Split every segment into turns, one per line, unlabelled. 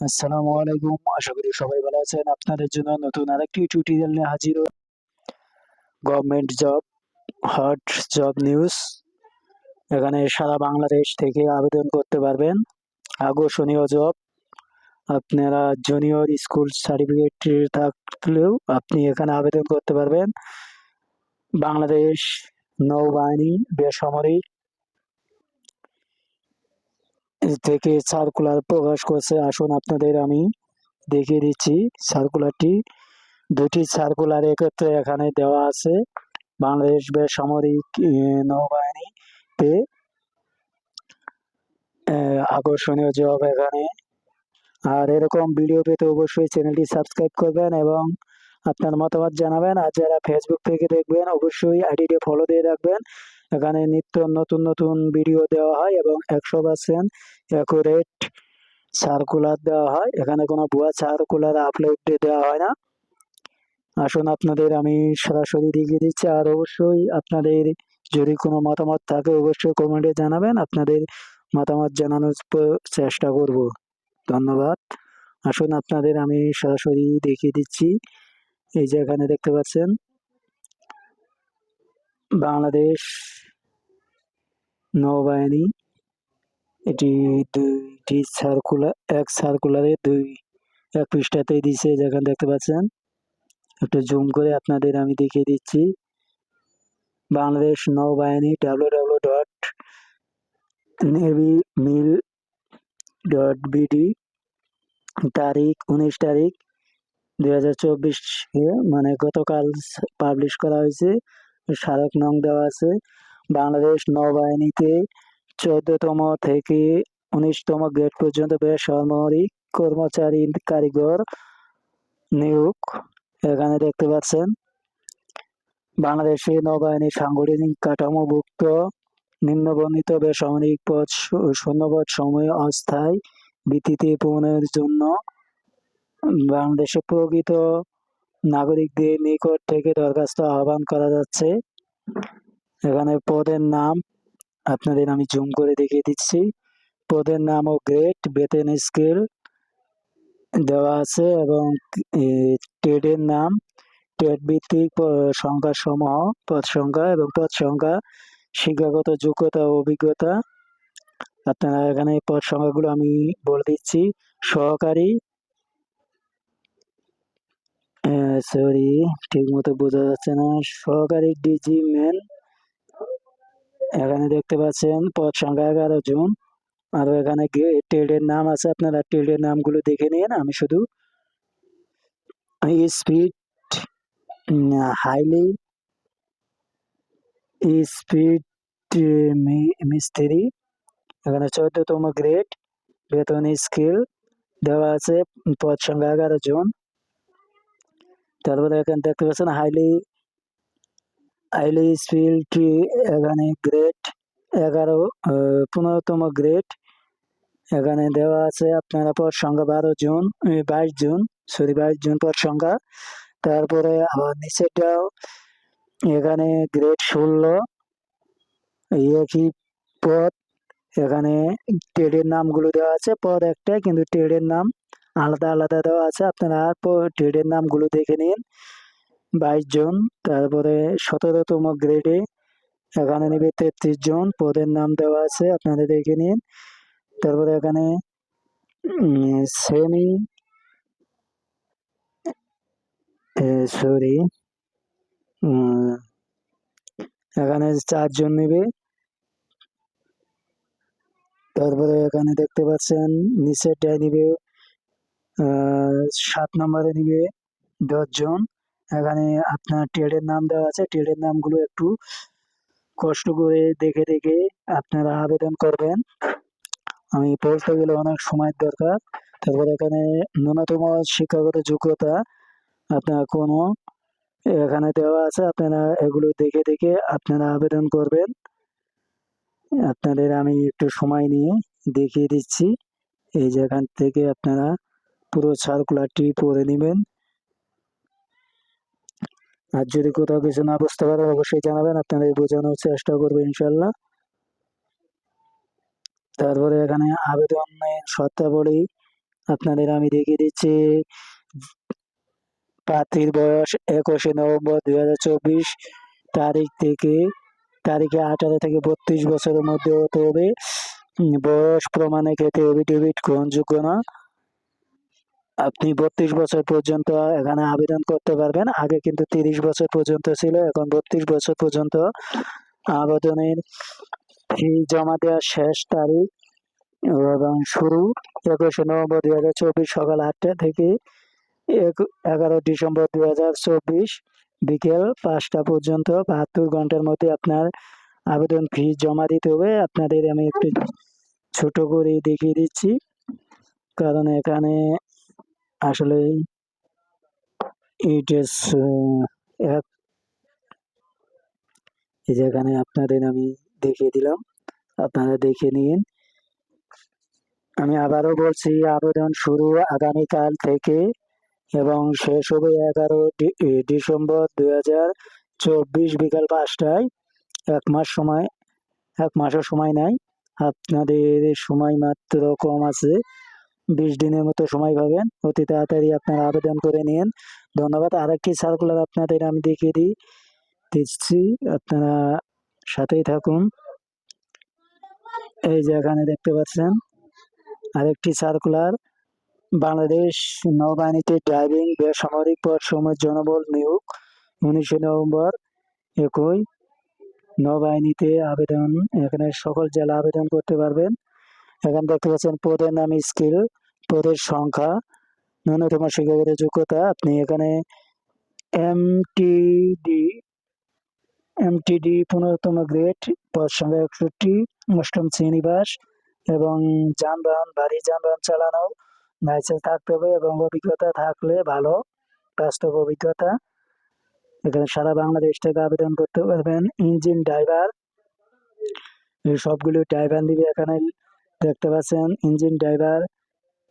আসসালামু আলাইকুম। আশা করি সবাই ভালো আছেন। আপনাদের জন্য নতুন আরেকটি টিউটোরিয়াল নিয়ে হাজির government job hot job news এখানে সারা বাংলাদেশ থেকে আবেদন করতে পারবেন। আকর্ষণীয় জব আপনারা জুনিয়র স্কুল সার্টিফিকেট থাকলেও আপনি এখানে আবেদন করতে পারবেন। বাংলাদেশ নৌবাহিনী বেসামরিক থেকে সার্কুলার প্রকাশ করছে। আসুন আপনাদের আমি দেখিয়ে দিচ্ছি। সার্কুলারটি দুটি সার্কুলার একত্রে এখানে দেওয়া আছে। বাংলাদেশ বেসামরিক নৌবাহিনীতে আকর্ষণীয় জব এখানে। আর এরকম ভিডিও পেতে অবশ্যই চ্যানেলটি সাবস্ক্রাইব করবেন এবং আপনার মতামত জানাবেন। আর যারা ফেসবুক থেকে দেখবেন, অবশ্যই আইডিটি ফলো দিয়ে রাখবেন। এখানে নিত্য নতুন নতুন ভিডিও দেওয়া হয় এবং একশো পার্সেন্ট সার্কুলার দেওয়া হয়। এখানে কোনো ভুয়া সার্কুলার আপলোড দেওয়া হয় না। আসুন আপনাদের আমি সরাসরি দেখিয়ে দিচ্ছি। আর অবশ্যই আপনাদের যদি কোনো মতামত থাকে অবশ্যই কমেন্টে জানাবেন। আপনাদের মতামত জানানোর চেষ্টা করব। ধন্যবাদ। আসুন আপনাদের আমি সরাসরি দেখিয়ে দিচ্ছি। এই যে এখানে দেখতে পাচ্ছেন। বাংলাদেশ নৌবাহিনী, এটি দুইটি সার্কুলার এক সার্কুলারে দুই, এক পৃষ্ঠাতেই দিছে, যেখানে দেখতে পাচ্ছেন। একটু জুম করে আপনাদের আমি দেখিয়ে দিচ্ছি। বাংলাদেশ নৌবাহিনী W W dot navy mil dot BD, তারিখ উনিশ তারিখ দুই হাজার চব্বিশ মানে গতকাল পাবলিশ করা হয়েছে। স্মারক নং দেওয়া আছে। বাংলাদেশ নৌবাহিনীতে চোদ্দতম থেকে উনিশতম গ্রেড পর্যন্ত বেসামরিক কর্মচারী কারিগর নিয়োগ এখানে দেখতে পাচ্ছেন। বাংলাদেশে নৌবাহিনীর সাংগঠনিক কাঠামোভুক্ত নিম্নবর্ণিত বেসামরিক পদ শূন্যপদ সময় অস্থায়ী ভিত্তিতে পূরণের জন্য বাংলাদেশে প্রকৃত নাগরিকদের নিকট থেকে দরখাস্ত আহ্বান করা যাচ্ছে। এখানে পদের নাম আপনাদের আমি জুম করে দেখিয়ে দিচ্ছি। পদের নাম ও গ্রেড বেতন স্কেল দেওয়া আছে এবং ট্রেডের নাম। ট্রেড ভিত্তিক সংখ্যা সমূহ পদ সংখ্যা এবং পদ সংখ্যা, শিক্ষাগত যোগ্যতা ও অভিজ্ঞতা। আপনারা এখানে পদ সংখ্যাগুলো আমি বলে দিচ্ছি। সহকারী সরি ঠিক মতো বোঝা যাচ্ছে না। সহকারী ডিজি ম্যান, এখানে দেখতে পাচ্ছেন, পদ সংখ্যা এগারো জন। আর এখানে ট্রেডের নাম আছে আপনারা ট্রেডের নামগুলো দেখে নিন, আমি শুধু স্পিড হাইলি স্পিড মিস্ত্রি। এখানে চোদ্দতম গ্রেড বেতন স্কিল দেওয়া আছে, পদ সংখ্যা এগারো জন। তারপরে এখানে দেখতে পাচ্ছেন হাইলি হাইলি স্পিড এখানে গ্রেড এগারো পনেরোতম গ্রেড এখানে দেওয়া আছে আপনারা পর সংখ্যা বারো জুন বাইশ জুন সরি বাইশ জুন পর সংখ্যা তারপরে আবার নিচেরটাও এখানে গ্রেড ষোলো একই পদ, এখানে ট্রেডের নামগুলো দেওয়া আছে, পদ একটাই, কিন্তু ট্রেডের নাম আলাদা আলাদা দেওয়া আছে। আপনারা ট্রেডের নামগুলো দেখে নিন। বাইশ জন, তারপরে সতেরোতম গ্রেডে এখানে নেবে তেত্রিশ জন। পদের নাম দেওয়া আছে, আপনারা দেখে নিন। তারপরে এখানে সেমি সরি এখানে চারজন নেবে। তারপরে এখানে দেখতে পাচ্ছেন, নিচেরটায় নিবে সাত নম্বরে নিবে দশজন। এখানে আপনার ট্রেডের নাম দেওয়া আছে। ট্রেডের নামগুলো একটু কষ্ট করে দেখে দেখে আপনারা আবেদন করবেন। আমি বলতে গেলে অনেক সময়ের দরকার। তারপর এখানে ন্যূনতম শিক্ষাগত যোগ্যতা আপনার কোনো এখানে দেওয়া আছে। আপনারা এগুলো দেখে দেখে আপনারা আবেদন করবেন। আপনাদের আমি একটু সময় নিয়ে দেখিয়ে দিচ্ছি। এই যেখান থেকে আপনারা পুরো সার্কুলারটি পড়ে নেবেন। আর যদি কোথাও কিছু না বুঝতে পারেন, অবশ্যই জানাবেন, আপনাদের বোঝানোর চেষ্টা করব ইনশাল্লাহ। তারপরে এখানে আবেদনের শর্তাবলী আপনাদের আমি দেখিয়ে দিচ্ছি। প্রার্থীর বয়স একুশে নভেম্বর দুই হাজার চব্বিশ তারিখ থেকে, তারিখে আঠারো থেকে বত্রিশ বছরের মধ্যে হতে হবে। বয়স প্রমাণের ক্ষেত্রে এভিডেভিট গ্রহণযোগ্য না। আপনি বত্রিশ বছর পর্যন্ত এখানে আবেদন করতে পারবেন। আগে কিন্তু তিরিশ বছর পর্যন্ত ছিল, এখন বত্রিশ বছর পর্যন্ত আবেদনের ফি জমা দেওয়ার শেষ তারিখ এবং শুরু একুশে নভেম্বর দুই হাজার চব্বিশ সকাল আটটা থেকে এগারো ডিসেম্বর দুই হাজার চব্বিশ বিকেল পাঁচটা পর্যন্ত বাহাত্তর ঘণ্টার মধ্যে আপনার আবেদন ফি জমা দিতে হবে। আপনাদের আমি একটু ছোট করে দেখিয়ে দিচ্ছি। কারণ এখানে আসলে ইট ইস এই যেখানে আপনাদের আমি দেখিয়ে দিলাম। আপনারা দেখে নিন। আমি আবারও বলছি, আবেদন শুরু আগামীকাল থেকে এবং শেষ হবে এগারো ডিসেম্বর দুই হাজার চব্বিশ বিকাল পাঁচটায়। এক মাস সময়, এক মাসের সময় নেয় আপনাদের সময় মাত্র কম আছে। বিশ দিনের মতো সময় পাবেন। অতি তাড়াতাড়ি আপনারা আবেদন করে নিন। ধন্যবাদ। আরেকটি সার্কুলার আপনাদের আমি দেখিয়ে দিই। দিচ্ছি। আপনারা সাথেই থাকুন। এই যে এখানে দেখতে পাচ্ছেন। আরেকটি সার্কুলার বাংলাদেশ নৌবাহিনীতে ড্রাইভিং বেসামরিক পদসমূহের জনবল নিয়োগ, উনিশে নভেম্বর একই। নৌবাহিনীতে আবেদন। এখানে সকল জেলা আবেদন করতে পারবেন। এখানে দেখতে পাচ্ছেন পদের নাম স্কিল, পদের সংখ্যা, ন্যূনতম শিক্ষাগত যোগ্যতা, আপনি এখানে এমটিডি এমটিডি পনেরোতম গ্রেড পদ সংখ্যা একষট্টি, অষ্টম শ্রেণীবাস এবং যানবাহন, ভারী যানবাহন চালানো লাইসেন্স থাকতে হবে এবং অভিজ্ঞতা থাকলে ভালো, বাস্তব অভিজ্ঞতা। এখানে সারা বাংলাদেশ থেকে আবেদন করতে পারবেন ইঞ্জিন ড্রাইভার এই সবগুলো ড্রাইভার দিবে এখানে দেখতে পাচ্ছেন ইঞ্জিন ড্রাইভার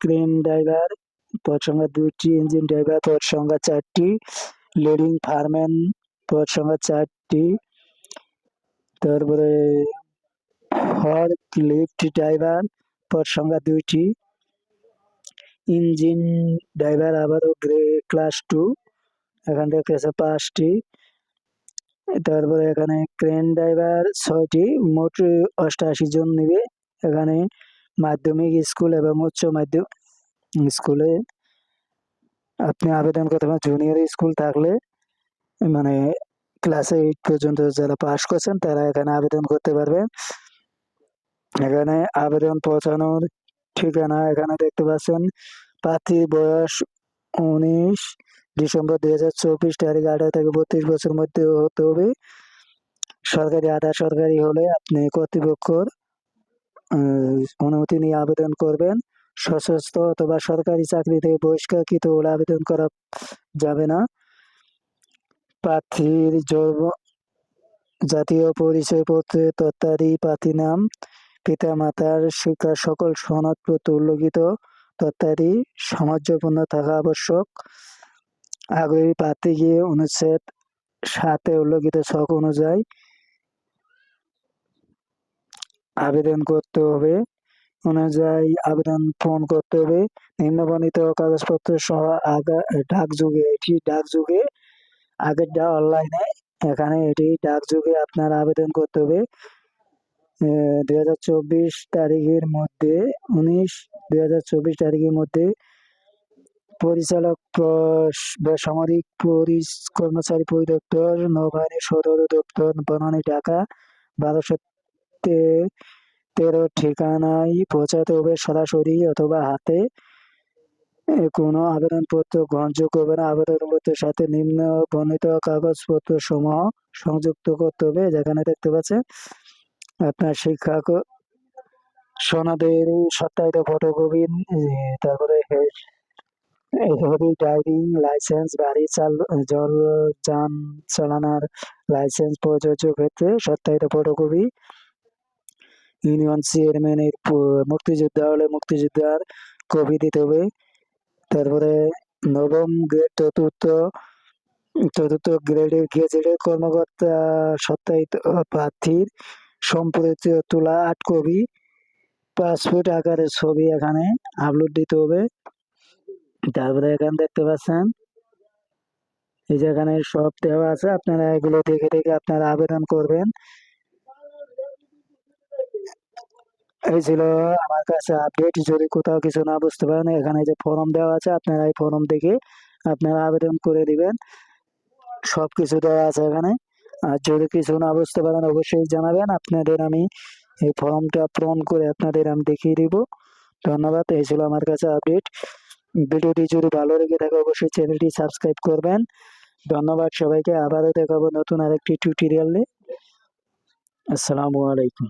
ক্রেন ড্রাইভার পদ সংখ্যা দুইটি ইঞ্জিন ড্রাইভার পদ সংখ্যা চারটি লোডিং ফারম্যান পদ সংখ্যা চারটি, তারপরে ফর্ক লিফট ড্রাইভার পদ সংখ্যা দুইটি ইঞ্জিন ড্রাইভার আবারও গ্রে ক্লাস টু এখান থেকে আছে পাঁচটি, তারপরে এখানে ক্রেন ড্রাইভার ছয়টি, মোট অষ্টাশি জন নিবে। এখানে মাধ্যমিক স্কুল এবং উচ্চ মাধ্যমিক স্কুলে আপনি আবেদন করতে পারেন। জুনিয়র স্কুল থাকলে মানে ক্লাস এইট পর্যন্ত যারা পাস করছেন, তারা এখানে আবেদন করতে পারবেন। এখানে আবেদন পৌঁছানোর ঠিকানা এখানে দেখতে পাচ্ছেন। প্রার্থীর বয়স উনিশ, ডিসেম্বর দুই হাজার চব্বিশ তারিখ, আঠারো থেকে বত্রিশ বছরের মধ্যে হতে হবে। সরকারি, আধা সরকারি হলে আপনি কর্তৃপক্ষর অনুমতি নিয়ে আবেদন করবেন। সশস্ত্র অথবা সরকারি চাকরি থেকে বহিষ্কারকৃত হলে আবেদন করা যাবে না। প্রার্থীর জন্ম, জাতীয় পরিচয়পত্রে তথ্যাদি প্রার্থী নাম পিতা মাতার শিক্ষার সকল সনদপত্র উল্লেখিত তথ্যাদি সামঞ্জস্যপূর্ণ থাকা আবশ্যক। আগ্রহী প্রার্থীকে অনুচ্ছেদ সাথে উল্লেখিত ছক অনুযায়ী আবেদন করতে হবে। অনুযায়ী আবেদন পূরণ করতে হবে। নিম্নবর্ণিত কাগজপত্র সহ ডাক যুগে, এটি ডাক যুগে, আগেরটা অনলাইনে এখানে এটি ডাক যুগে আপনার আবেদন করতে হবে। দুই হাজার চব্বিশ তারিখের মধ্যে, উনিশ, দুই তারিখের মধ্যে পরিচালক প্র- বেসামরিক কর্মচারী পরিদপ্তর, নৌবাহিনী সদর দপ্তর, বনানী ঢাকা, বারোশো তেরো ঠিকানায় পৌঁছাতে হবে সরাসরি অথবা হাতে। কোনো আবেদনপত্র গ্রহণযোগ্য হবে না। আবেদনপত্রের সাথে নিম্ন বর্ণিত কাগজপত্র সমূহ সংযুক্ত করতে হবে, যেখানে দেখতে পাচ্ছেন আপনার শিক্ষা সনদের সত্যায়িত ফটোকপি তারপরে ড্রাইভিং লাইসেন্স, গাড়ি চাল, জল যান চালানোর লাইসেন্স, প্রযোজ্য ক্ষেত্রে সত্যায়িত ফটোকপি। ইউনিয়ন চেয়ারম্যানের প- মুক্তিযোদ্ধা হলে মুক্তিযোদ্ধার কপি দিতে হবে। তারপরে নবম গ্রেড চতুর্থ চতুর্থ গ্রেডের গেজেটের কর্মকর্তা, সত্যায়িত প্রার্থীর সম্প্রতি তোলা আট কপি পাসপোর্ট আকারের ছবি এখানে আপলোড দিতে হবে। তারপরে এখানে দেখতে পাচ্ছেন, এই যে এখানে সব দেওয়া আছে, আপনারা এগুলো দেখে দেখে আপনারা আবেদন করবেন। এই ছিল আমার কাছে আপডেট যদি কোথাও কিছু না বুঝতে পারেন, এখানে যে ফর্ম দেওয়া আছে, আপনারা এই ফর্ম দেখে আপনারা আবেদন করে দিবেন। সব কিছু দেওয়া আছে এখানে। আর যদি কিছু না বুঝতে পারেন, অবশ্যই জানাবেন। আপনাদের আমি এই ফর্মটা পূরণ করে আপনাদের আমি দেখিয়ে দিব। ধন্যবাদ, এই ছিল আমার কাছে আপডেট ভিডিওটি যদি ভালো লেগে থাকে, অবশ্যই চ্যানেলটি সাবস্ক্রাইব করবেন। ধন্যবাদ সবাইকে। আবারও দেখাবো নতুন আরেকটি টিউটোরিয়ালে আসসালামু আলাইকুম।